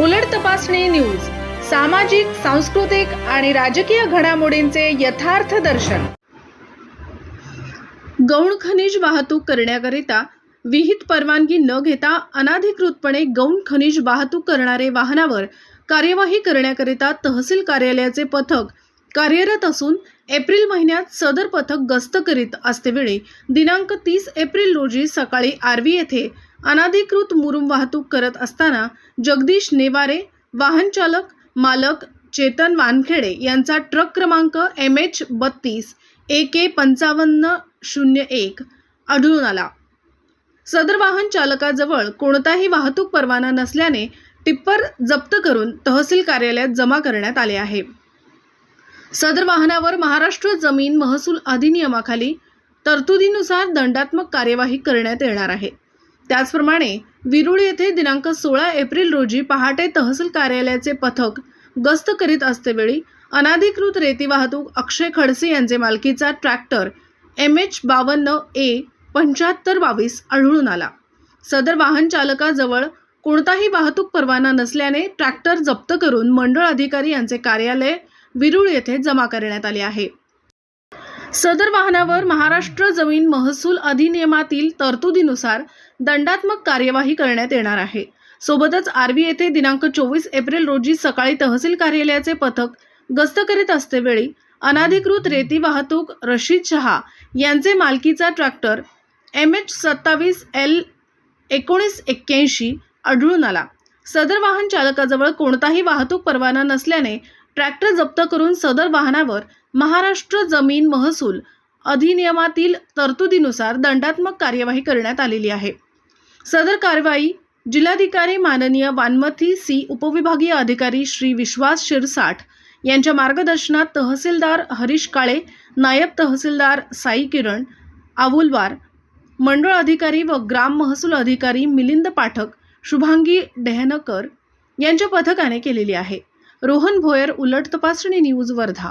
उलट तपासणी न्यूज सामाजिक सांस्कृतिक आणि राजकीय घडामोडींचे यथार्थ दर्शन. गौण खनिज वाहतूक करण्याकरिता विहित परवानगी न घेता अनाधिकृतपणे गौण खनिज वाहतूक करणारे वाहनावर कार्यवाही करण्याकरिता तहसील कार्यालयाचे पथक कार्यरत असून एप्रिल महिन्यात सदर पथक गस्त करीत असतेवेळी दिनांक तीस एप्रिल रोजी सकाळी आर्वी येथे अनाधिकृत मुरुम वाहतूक करत असताना जगदीश नेवारे वाहन चालक मालक चेतन वानखेडे यांचा ट्रक क्रमांक एम एच बत्तीस ए के पंचावन्न शून्य एक आढळून आला. सदर वाहन चालकाजवळ कोणताही वाहतूक परवाना नसल्याने टिप्पर जप्त करून तहसील कार्यालयात जमा करण्यात आले आहे. सदर वाहनावर महाराष्ट्र जमीन महसूल अधिनियमाखाली तरतुदीनुसार दंडात्मक कार्यवाही करण्यात येणार आहे. त्याचप्रमाणे विरुळ येथे दिनांक सोळा एप्रिल रोजी पहाटे तहसील कार्यालयाचे पथक गस्त करीत असतेवेळी अनाधिकृत रेती वाहतूक अक्षय खडसे यांचे मालकीचा ट्रॅक्टर एम एच बावन्न ए पंच्याहत्तर बावीस आढळून आला. सदर वाहन चालकाजवळ कोणताही वाहतूक परवाना नसल्याने ट्रॅक्टर जप्त करून मंडळ अधिकारी यांचे कार्यालय विरुळ येथे जमा करण्यात आले आहे. सदर वाहनावर महाराष्ट्र जमीन महसूल अधिनियमातील तरतुदीनुसार दंडात्मक कार्यवाही करण्यात येणार आहे. सोबतच आर्वी येथे दिनांक चोवीस एप्रिल रोजी सकाळी तहसील कार्यालयाचे पथक गस्त करीत असतेवेळी अनाधिकृत रेती वाहतूक रशीद शहा यांचे मालकीचा ट्रॅक्टर एम एच सत्तावीस एल एकोणीस एक्क्याऐंशी आढळून आला. सदर वाहन चालकाजवळ कोणताही वाहतूक परवाना नसल्याने ट्रॅक्टर जप्त करून सदर वाहनावर महाराष्ट्र जमीन महसूल अधिनियमातील तरतुदीनुसार दंडात्मक कार्यवाही करण्यात आलेली आहे. सदर कारवाई जिल्हाधिकारी माननीय वानमथी सी उपविभागीय अधिकारी श्री विश्वास शिरसाठ यांच्या मार्गदर्शनात तहसीलदार हरीश काळे नायब तहसीलदार साई किरण आवुलवार मंडळ अधिकारी व ग्राम महसूल अधिकारी मिलिंद पाठक शुभांगी डेहनकर यांच्या पथकाने केलेली आहे. रोहन भोयर उलट तपासणी न्यूज वर्धा